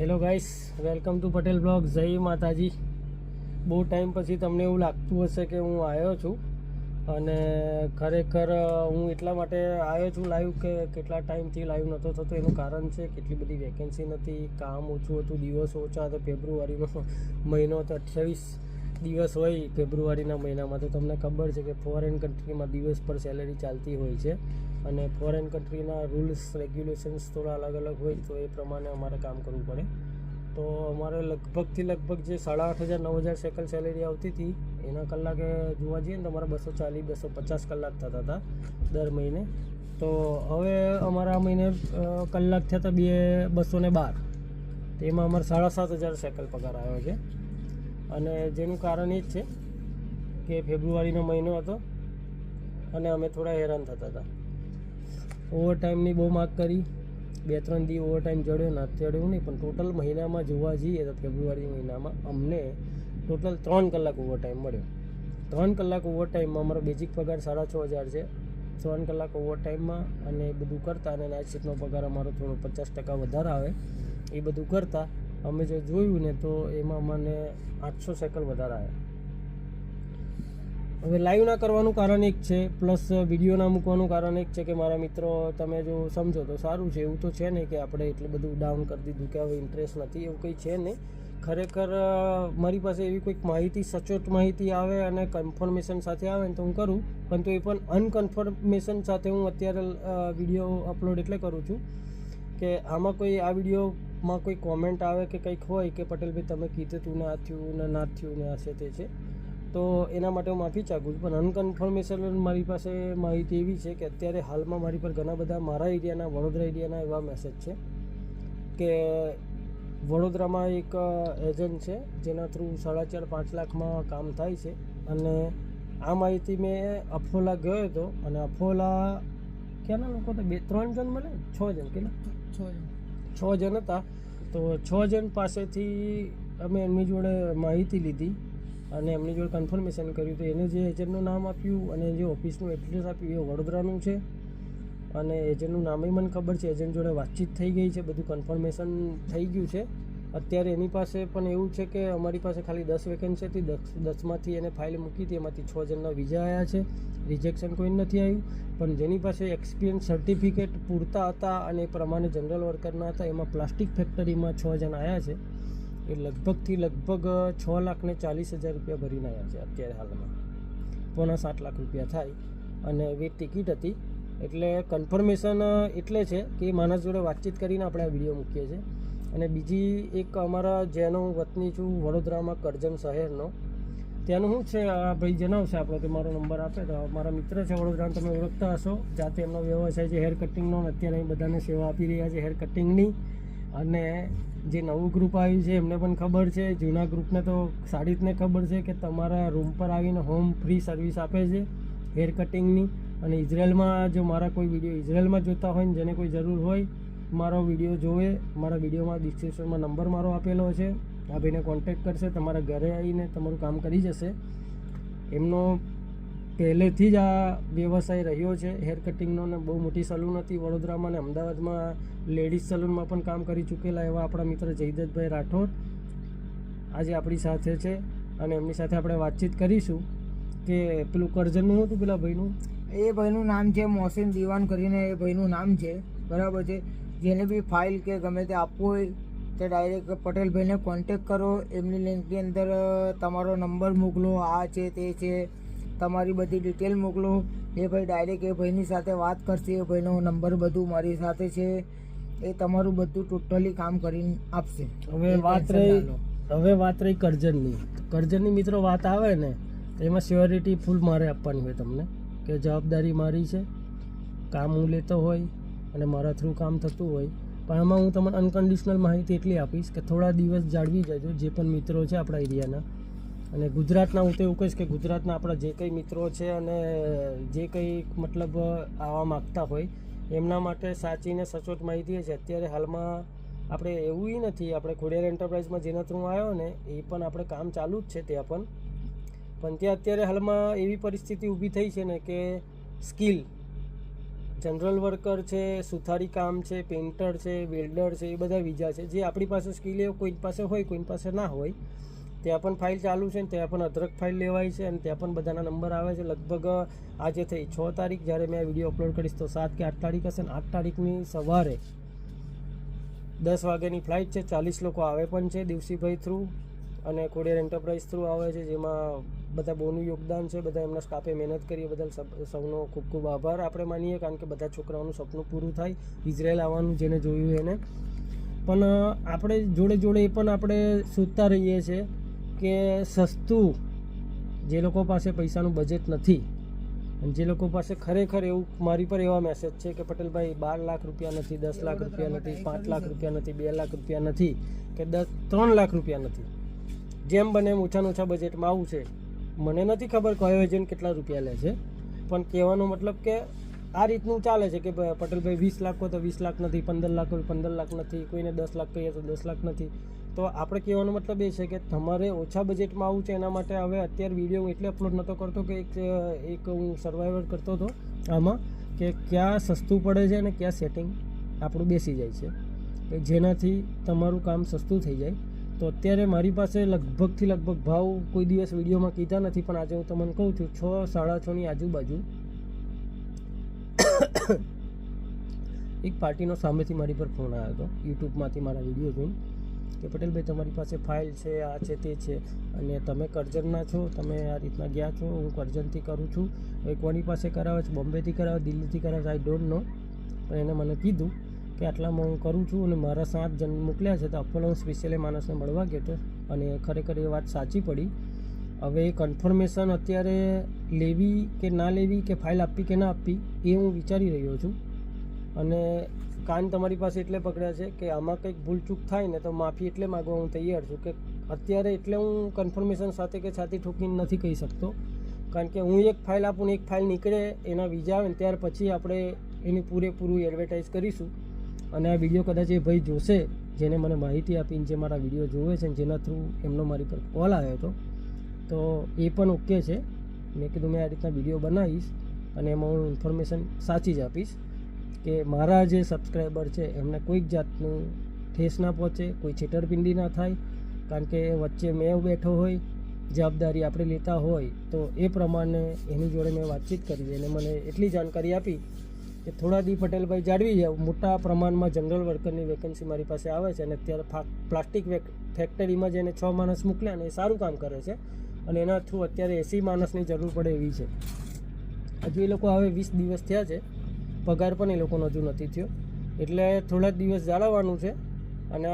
Hello guys welcome to Patel blog જય માતાજી. બહુ time પછી તમને એવું લાગતું હશે કે હું આવ્યો છું. અને ખરેખર હું એટલા માટે આવ્યો છું લાઈવ કે કેટલા ટાઈમથી લાઈવ નહોતો થતો એનું કારણ છે કેટલી બધી વેકેન્સી નથી, કામ ઓછું હતું, દિવસ ઓછા હતા, ફેબ્રુઆરીનો મહિનો તો અઠ્યાવીસ દિવસ હોય ફેબ્રુઆરીના મહિનામાં. તો તમને ખબર છે કે ફોરેન કન્ટ્રીમાં દિવસ પર સેલેરી ચાલતી હોય છે. અને ફોરેન કન્ટ્રીના રૂલ્સ રેગ્યુલેશન્સ થોડા અલગ અલગ હોય તો એ પ્રમાણે અમારે કામ કરવું પડે. તો અમારે લગભગથી લગભગ જે સાડા આઠ હજાર, નવ હજાર સેકલ સેલેરી આવતી હતી, એના કલાકે જોવા જઈએ ને તો અમારા બસો ચાલીસ, બસો પચાસ કલાક થતા હતા દર મહિને. તો હવે અમારા મહિને કલાક થયા હતા બે, બસો ને બાર. તેમાં અમારે સાડા સાત હજાર સેકલ પગાર આવ્યો છે. અને જેનું કારણ એ જ છે કે ફેબ્રુઆરીનો મહિનો હતો અને અમે થોડા હેરાન થતા હતા. ઓવર ટાઈમની બહુ માગ કરી. બે, ત્રણ દી ઓવરટાઈમ ચડ્યો ના ચડ્યો નહીં, પણ ટોટલ મહિનામાં જોવા જઈએ તો ફેબ્રુઆરી મહિનામાં અમને ટોટલ ત્રણ કલાક ઓવરટાઈમ મળ્યો. ત્રણ કલાક ઓવરટાઈમમાં અમારો બેઝિક પગાર સાડા છ હજાર છે. ત્રણ કલાક ઓવરટાઈમમાં અને એ બધું કરતાં અને નાઇટ શિફ્ટનો પગાર અમારો થોડો પચાસ ટકા વધારે આવે. એ બધું કરતાં અમે જો જોયું ને તો એમાં મને આઠસો સાયકલ વધારે આવ્યા. હવે લાઈવ ના કરવાનું કારણ એક છે પ્લસ વીડિયો ના મૂકવાનું કારણ એક છે કે મારા મિત્રો તમે જો સમજો તો સારું છે, એવું તો છે નહીં કે આપણે એટલું બધું ડાઉન કરી દીધું કે હવે ઇન્ટરેસ્ટ નથી, એવું કંઈ છે નહીં. ખરેખર મારી પાસે એવી કોઈક માહિતી, સચોટ માહિતી આવે અને કન્ફર્મેશન સાથે આવે ને તો હું કરું પરંતુ એ પણ અનકન્ફર્મેશન સાથે હું અત્યારે વીડિયો અપલોડ એટલે કરું છું કે આમાં કોઈ, આ વિડીયોમાં કોઈ કોમેન્ટ આવે કે કંઈક હોય કે પટેલભાઈ તમે કીધું તું ના થયું ને ના થયું ને આ છે તે છે. તો એના માટે હું માફી ચાહું છું. પણ અનકન્ફર્મેશન મારી પાસે માહિતી એવી છે કે અત્યારે હાલમાં મારી પર ઘણા બધા મારા એરિયાના વડોદરા એરિયાના એવા મેસેજ છે કે વડોદરામાં એક એજન્ટ છે જેના થ્રુ સાડા ચાર પાંચ લાખમાં કામ થાય છે અને આ માહિતી મેં અફોલા ગયો હતો અને અફોલા ક્યાંના લોકો હતા? બે ત્રણ જણ મળે? છ જણ કેટલા છ જણ હતા. તો છ જણ પાસેથી અમે એમની જોડે માહિતી લીધી. અને એમની જોડે કન્ફર્મેશન કર્યું તો એને જે એજન્ટનું નામ આપ્યું અને જે ઓફિસનું એડ્રેસ આપ્યું એ વડોદરાનું છે. અને એજન્ટનું નામે મને ખબર છે એજન્ટ જોડે વાતચીત થઈ ગઈ છે, બધું કન્ફર્મેશન થઈ ગયું છે. અત્યારે એની પાસે પણ એવું છે કે અમારી પાસે ખાલી દસ વેકેન્સી હતી, દસ, દસમાંથી એને ફાઇલ મૂકી હતી, એમાંથી છ જણના વિઝા આવ્યા છે. રિજેક્શન કોઈ નથી આવ્યું. પણ જેની પાસે એક્સપિરિયન્સ સર્ટિફિકેટ પૂરતા હતા અને એ પ્રમાણે જનરલ વર્કરના હતા, એમાં પ્લાસ્ટિક ફેક્ટરીમાં છ જણ આવ્યા છે. એ લગભગથી લગભગ છ લાખને ચાલીસ હજાર રૂપિયા ભરીને આવ્યા છે અત્યારે હાલમાં. પોણા સાત લાખ રૂપિયા થાય. અને એવી ટિકિટ હતી. એટલે કન્ફર્મેશન એટલે છે કે માણસ જોડે વાતચીત કરીને આપણે આ વીડિયો મૂકીએ છીએ. અને બીજી એક અમારા જેનો હું વતની છું, વડોદરામાં કરજણ શહેરનો. ત્યાંનું શું છે? આ ભાઈ જણાવશે આપણે કે મારો નંબર આપે. તો મારા મિત્ર છે વડોદરાનો, તમે ઓળખતા હશો. જાતે એમનો વ્યવસાય છે હેર કટિંગનો અત્યારે અહીં બધાને સેવા આપી રહ્યા છે હેર કટિંગની અને જે નવું ગ્રુપ આવ્યું છે, એમને પણ ખબર છે. જૂના ગ્રુપને તો સારી રીતને ખબર છે કે તમારા રૂમ પર આવીને હોમ ફ્રી સર્વિસ આપે છે હેર કટિંગની અને ઇઝરાયલમાં જો મારા કોઈ વીડિયો ઇઝરાયલમાં જોતા હોય ને જેને કોઈ જરૂર હોય, મારો વીડિયો જોવે. મારા વિડીયોમાં ડિસ્ક્રિપ્શનમાં નંબર મારો આપેલો છે. આ ભાઈને કોન્ટેક્ટ કરશે, તમારા ઘરે આવીને તમારું કામ કરી જશે. એમનો પહેલેથી જ આ વ્યવસાય રહ્યો છે. હેર કટિંગનો ને બહુ મોટી સલૂન હતી. વડોદરામાં ને અમદાવાદમાં લેડીઝ સલૂનમાં પણ કામ કરી ચૂકેલા એવા આપણા મિત્ર જયદતભાઈ રાઠોડ આજે આપણી સાથે છે અને એમની સાથે આપણે વાતચીત કરીશું કે પેલું કરજણનું હતું પેલા ભાઈનું? એ ભાઈનું નામ છે મોહસિન દીવાન કરીને એ ભાઈનું નામ છે. બરાબર છે. જેને બી ફાઇલ કે ગમે તે આપવું હોય તે ડાયરેક્ટ પટેલભાઈને કોન્ટેક કરો. એમની લિંકની અંદર તમારો નંબર મોકલો. આ છે, તે છે. તમારી બધી ડિટેલ મોકલો. એ ભાઈ ડાયરેક્ટ એ ભાઈની સાથે વાત કરશે. એ ભાઈનો નંબર બધું મારી સાથે છે. એ તમારું બધું ટોટલી કામ કરીને આપશે. હવે વાત રહી હવે વાત રહી કરજણની. કરજણની મિત્રો વાત આવે ને એમાં સ્યોરિટી ફૂલ મારે આપવાની હોય તમને. કે જવાબદારી મારી છે. કામ હું લેતો હોય અને મારા થ્રુ કામ થતું હોય. પણ આમાં હું તમને અનકન્ડિશનલ માહિતી એટલી આપીશ કે થોડા દિવસ જાળવી જજો જે પણ મિત્રો છે આપણા એરિયાના અને ગુજરાતના હું તો એવું કહીશ કે ગુજરાતના આપણા જે કંઈ મિત્રો છે અને જે કંઈ મતલબ આવવા માગતા હોય, એમના માટે સાચી ને સચોટ માહિતી છે. અત્યારે હાલમાં આપણે એવું નથી, આપણે ખોડિયાર એન્ટરપ્રાઇઝમાં જેના થ્રુ આવ્યો ને, એ પણ આપણે કામ ચાલુ જ છે ત્યાં પણ. પણ ત્યાં અત્યારે હાલમાં એવી પરિસ્થિતિ ઊભી થઈ છે ને કે સ્કિલ, જનરલ વર્કર છે, સુથારી કામ છે, પેઇન્ટર છે, વેલ્ડર છે, એ બધા બીજા છે. જે આપણી પાસે સ્કિલ એ કોઈ પાસે હોય, કોઈ પાસે ના હોય ત્યાં પણ ફાઇલ ચાલુ છે ને ત્યાં પણ અદરક ફાઇલ લેવાય છે અને ત્યાં પણ બધાના નંબર આવે છે. લગભગ આજે થઈ છ તારીખ, જ્યારે મેં વીડિયો અપલોડ કરીશ તો સાત કે આઠ તારીખ હશે ને આઠ તારીખની સવારે દસ વાગ્યાની ફ્લાઇટ છે. ચાલીસ લોકો આવે પણ છે દિવસીભાઈ થ્રુ અને કોડિયર એન્ટરપ્રાઇઝ થ્રુ આવે છે, જેમાં બધા બહુનું યોગદાન છે. બધા એમના સ્ટાફે મહેનત કરી બદલ સૌનો ખૂબ ખૂબ આભાર. આપણે માનીએ કારણ કે બધા છોકરાઓનું સપનું પૂરું થાય ઇઝરાયલ આવવાનું જેને જોયું એને. પણ આપણે જોડે જોડે એ પણ આપણે શોધતા રહીએ છીએ કે સસ્તું જે લોકો પાસે પૈસાનું બજેટ નથી અને જે લોકો પાસે ખરેખર એવું મારી પર એવા મેસેજ છે કે પટેલભાઈ બાર લાખ રૂપિયા નથી દસ લાખ રૂપિયા નથી પાંચ લાખ રૂપિયા નથી બે લાખ રૂપિયા નથી કે દસ ત્રણ લાખ રૂપિયા નથી. જેમ બને એમ ઓછામાં ઓછા બજેટમાં આવું છે. મને નથી ખબર કયો એજન્ટ કેટલા રૂપિયા લે છે. પણ કહેવાનો મતલબ કે આ રીતનું ચાલે છે કે પટેલભાઈ વીસ લાખ હોય તો વીસ લાખ નથી પંદર લાખ હોય પંદર લાખ નથી કોઈને દસ લાખ કહીએ તો દસ લાખ નથી. તો આપણે કહેવાનો મતલબ એ છે કે તમારે ઓછા બજેટમાં આવું છે એના માટે હવે અત્યારે વીડિયો હું એટલે અપલોડ નહોતો કરતો કે એક એક હું સર્વાઈવર કરતો હતો આમાં કે ક્યાં સસ્તું પડે છે અને ક્યાં સેટિંગ આપણું બેસી જાય છે. કે જેનાથી તમારું કામ સસ્તું થઈ જાય. તો અત્યારે મારી પાસે લગભગથી લગભગ ભાવ કોઈ દિવસ વિડીયોમાં કીધા નથી, પણ આજે હું તમને કહું છું, છ, સાડા છની આજુબાજુ એક પાર્ટીનો સામેથી મારી પર ફોન આવ્યો હતો. યુટ્યુબમાંથી મારા વીડિયો જોઈને. કે પટેલભાઈ તમારી પાસે ફાઇલ છે, આ છે, તે છે. અને તમે કરજણના છો, તમે આ રીતના ગયા છો, હું કરજણથી કરું છું. હવે કોની પાસે કરાવે છે? બોમ્બેથી કરાવે, દિલ્હીથી કરાવે આઈ ડોન્ટ નો પણ એને મને કીધું કે આટલામાં હું કરું છું અને મારા સાત જણ મોકલ્યા છે, તો અપોલો હું સ્પેશિયલી માણસને મળવા ગયો હતો. અને ખરેખર એ વાત સાચી પડી. હવે એ કન્ફર્મેશન અત્યારે લેવી કે ના લેવી કે ફાઇલ આપવી કે ના આપવી, એ હું વિચારી રહ્યો છું. અને કાન તમારી પાસે એટલે પકડ્યા છે કે આમાં કંઈક ભૂલચૂક થાય ને તો માફી એટલે માગવા હું તૈયાર છું કે અત્યારે એટલે હું કન્ફર્મેશન સાથે કે છાતી ઠોકીને નથી કહી શકતો. કારણ કે હું એક ફાઇલ આપું ને એક ફાઇલ નીકળે, એના વિઝા આવે ને ત્યાર પછી આપણે એની પૂરેપૂરું એડવર્ટાઇઝ કરીશું. અને આ વીડિયો કદાચ એ ભાઈ જોશે, જેને મને માહિતી આપીને જે મારા વીડિયો જોવે છે ને જેના થ્રુ એમનો મારી પર કોલ આવ્યો હતો. તો એ પણ ઓકે છે. મેં કીધું મેં આ રીતના વીડિયો બનાવીશ અને એમાં હું ઇન્ફોર્મેશન સાચી જ આપીશ. કે મારા જે સબસ્ક્રાઈબર છે, એમને કોઈક જાતનું ઠેસ ના પહોંચે, કોઈ છેતરપિંડી ના થાય, કારણ કે વચ્ચે મેં બેઠો હોય, જવાબદારી આપણે લેતા હોય, તો એ પ્રમાણે એની જોડે મેં વાતચીત કરી અને મને એટલી જાણકારી આપી કે થોડા દી પટેલભાઈ જાળવી મોટા પ્રમાણમાં જનરલ વર્કરની વેકન્સી મારી પાસે આવે છે અને અત્યારે પ્લાસ્ટિક ફેક્ટરીમાં જેને છ માણસ મોકલ્યા ને એ સારું કામ કરે છે અને એના થ્રુ અત્યારે એસી માણસની જરૂર પડે એવી છે. હજુ એ લોકો હવે વીસ દિવસ થયા છે પગાર પણ એ લોકોનો હજુ નથી થયો. એટલે થોડા દિવસ જાળવવાનું છે. અને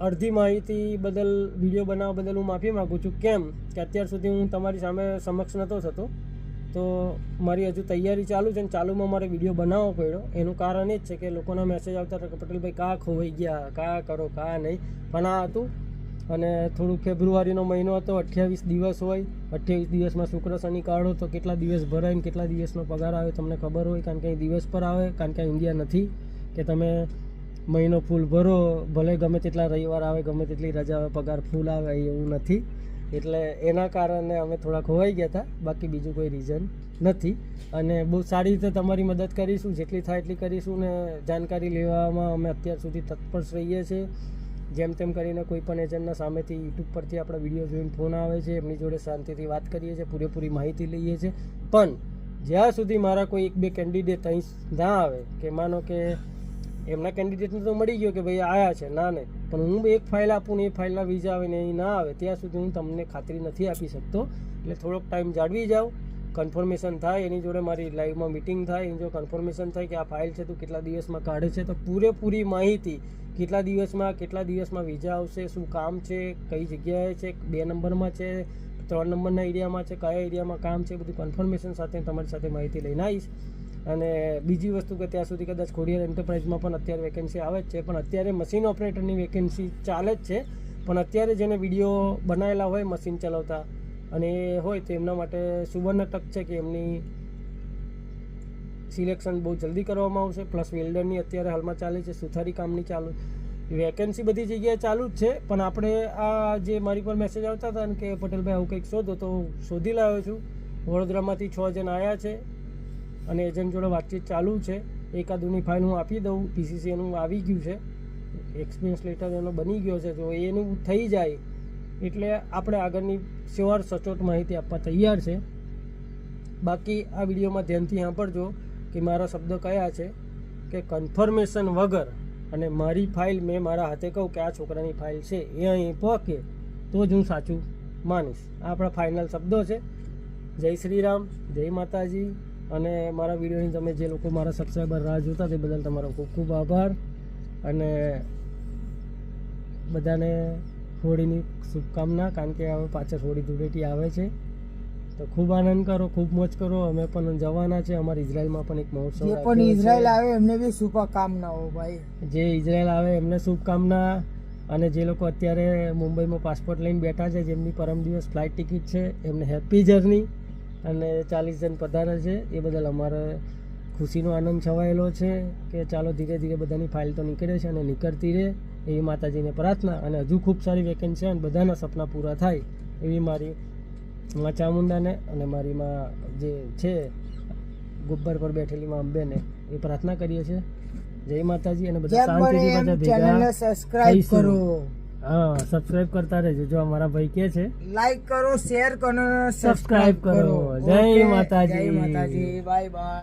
અડધી માહિતી બદલ, વીડિયો બનાવવા બદલ હું માફી માગું છું. કેમ કે અત્યાર સુધી હું તમારી સામે સમક્ષ નહોતો થતો, તો મારી હજુ તૈયારી ચાલુ છે અને ચાલુમાં મારે વીડિયો બનાવવો પડ્યો. એનું કારણ એ જ છે કે લોકોના મેસેજ આવતા હતા કે પટેલભાઈ કાં ખોવાઈ ગયા, કાં કરો, કાં નહીં. પણ આ હતું અને થોડુંક ફેબ્રુઆરીનો મહિનો હતો, અઠ્યાવીસ દિવસ હોય, અઠ્યાવીસ દિવસમાં શુક્ર, શનિ કાઢો તો કેટલા દિવસ ભરાય ને કેટલા દિવસનો પગાર આવે તમને ખબર હોય, કારણ કે અહીં દિવસ પર આવે, કારણ કે ઇન્ડિયા નથી, કે તમે મહિનો ફૂલ ભરો, ભલે ગમે તેટલા રવિવાર આવે, ગમે તેટલી રજા આવે, પગાર ફૂલ આવે એવું નથી. એટલે એના કારણે અમે થોડા ખોવાઈ ગયા હતા, બાકી બીજું કોઈ રીઝન નથી. અને બહુ સારી રીતે તમારી મદદ કરીશું, જેટલી થાય એટલી કરીશું ને જાણકારી લેવામાં અમે અત્યાર સુધી તત્પર રહીએ છીએ. જેમ તેમ કરીને કોઈ પણ એજન્ટના સામેથી યુટ્યુબ પરથી આપણા વીડિયો જોઈને ફોન આવે છે, એમની જોડે શાંતિથી વાત કરીએ છીએ, પૂરેપૂરી માહિતી લઈએ છીએ. પણ જ્યાં સુધી મારા કોઈ એક બે કેન્ડિડેટ અહીં ના આવે, કે માનો કે એમના કેન્ડિડેટને તો મળી ગયો કે ભાઈ આવ્યા છે, ના ને, પણ હું એક ફાઇલ આપું ને એ ફાઇલના વિઝા આવે ને એ ના આવે, ત્યાં સુધી હું તમને ખાતરી નથી આપી શકતો. એટલે થોડોક ટાઈમ જાળવી જાઓ. કન્ફર્મેશન થાય, એની જોડે મારી લાઈવમાં મિટિંગ થાય, એની જો કન્ફર્મેશન થાય કે આ ફાઇલ છે તો કેટલા દિવસમાં કાઢે છે, તો પૂરેપૂરી માહિતી કેટલા દિવસમાં કેટલા દિવસમાં વિઝા આવશે, શું કામ છે, કઈ જગ્યાએ છે, બે નંબરમાં છે, ત્રણ નંબરના એરિયામાં છે, કયા એરિયામાં કામ છે બધું કન્ફર્મેશન સાથે તમારી સાથે માહિતી લઈને આવીશ. અને બીજી વસ્તુ કે ત્યાં સુધી કદાચ ખોડિયાર એન્ટરપ્રાઇઝમાં પણ અત્યારે વેકેન્સી આવે જ છે, પણ અત્યારે મશીન ઓપરેટરની વેકેન્સી ચાલે જ છે. પણ અત્યારે જેને વીડિયો બનાવેલા હોય મશીન ચલાવતા અને એ હોય તો એમના માટે સુવર્ણ તક છે કે એમની સિલેક્શન બહુ જલ્દી કરવામાં આવશે. પ્લસ વેલ્ડરની અત્યારે હાલમાં ચાલે છે, સુથારી કામની ચાલુ વેકેન્સી બધી જગ્યાએ ચાલુ જ છે. પણ આપણે આ જે મારી પર મેસેજ આવતા હતા કે પટેલભાઈ આવું કંઈક શોધો, તો શોધી લાવ્યો છું. વડોદરામાંથી છ જણ આવ્યા છે અને એજન્ટ જોડે વાતચીત ચાલુ છે. એકાદુની ફાઇલ હું આપી દઉં પીસીસી એનું આવી ગયું છે. એક્સપિરિયન્સ લેટર એનો બની ગયો છે, જો એનું થઈ જાય એટલે આપણે આગળની શ્યોર સચોટ માહિતી આપવા તૈયાર છે. બાકી આ વિડીયોમાં ધ્યાનથી સાંભળજો કે મારા શબ્દ કયા છે કે કન્ફર્મેશન વગર અને મારી ફાઇલ મેં મારા હાથે કહું કે આ છોકરાની ફાઇલ છે એ અહીં પહોંચે તો જ હું સાચું માનીશ. આ આપણા ફાઇનલ શબ્દો છે. જય શ્રી રામ જય માતાજી અને મારા વિડીયોની તમે જે લોકો મારા સબસ્ક્રાઈબર રાહ જોતા તે બદલ તમારો ખૂબ ખૂબ આભાર અને બધાને હોળીની શુભકામના કારણ કે હવે પાછળ હોળી ધૂળેટી આવે છે. તો ખૂબ આનંદ કરો ખૂબ મોજ કરો. અમે પણ જવાના છે. અમારે ઇઝરાયલમાં પણ એક મહોત્સવ જે પણ. ઇઝરાયલ આવે એમને બી શુભકામનાઓ ભાઈ. જે ઇઝરાયલ આવે એમને શુભકામના. અને જે લોકો અત્યારે મુંબઈમાં પાસપોર્ટ લઈને બેઠા છે જેમની પરમ દિવસ ફ્લાઇટ ટિકિટ છે એમને હેપી જર્ની. અને ચાલીસ જણ પધારે છે. એ બદલ અમારે ખુશીનો આનંદ છવાયેલો છે કે ચાલો ધીરે ધીરે બધાની ફાઇલ તો નીકળે છે અને નીકળતી રહે. એવી માતાજીને પ્રાર્થના અને હજુ ખૂબ સારી વેકેન્સી અને બધાના સપના પૂરા થાય એવી મારી મા ચામુંડાને અને મારી માં જે છે ગુબ્બર પર બેઠેલી માં અંબેને એ પ્રાર્થના કરીએ છીએ. જય માતાજી અને બધા શાંતિથી બધા ભેગા સબસ્ક્રાઇબ કરો. હા સબસ્ક્રાઇબ કરતા રહેજો જો અમારા ભાઈ કે છે. લાઈક કરો શેર કરો સબસ્ક્રાઇબ કરો. જય માતાજી. જય માતાજી. Bye bye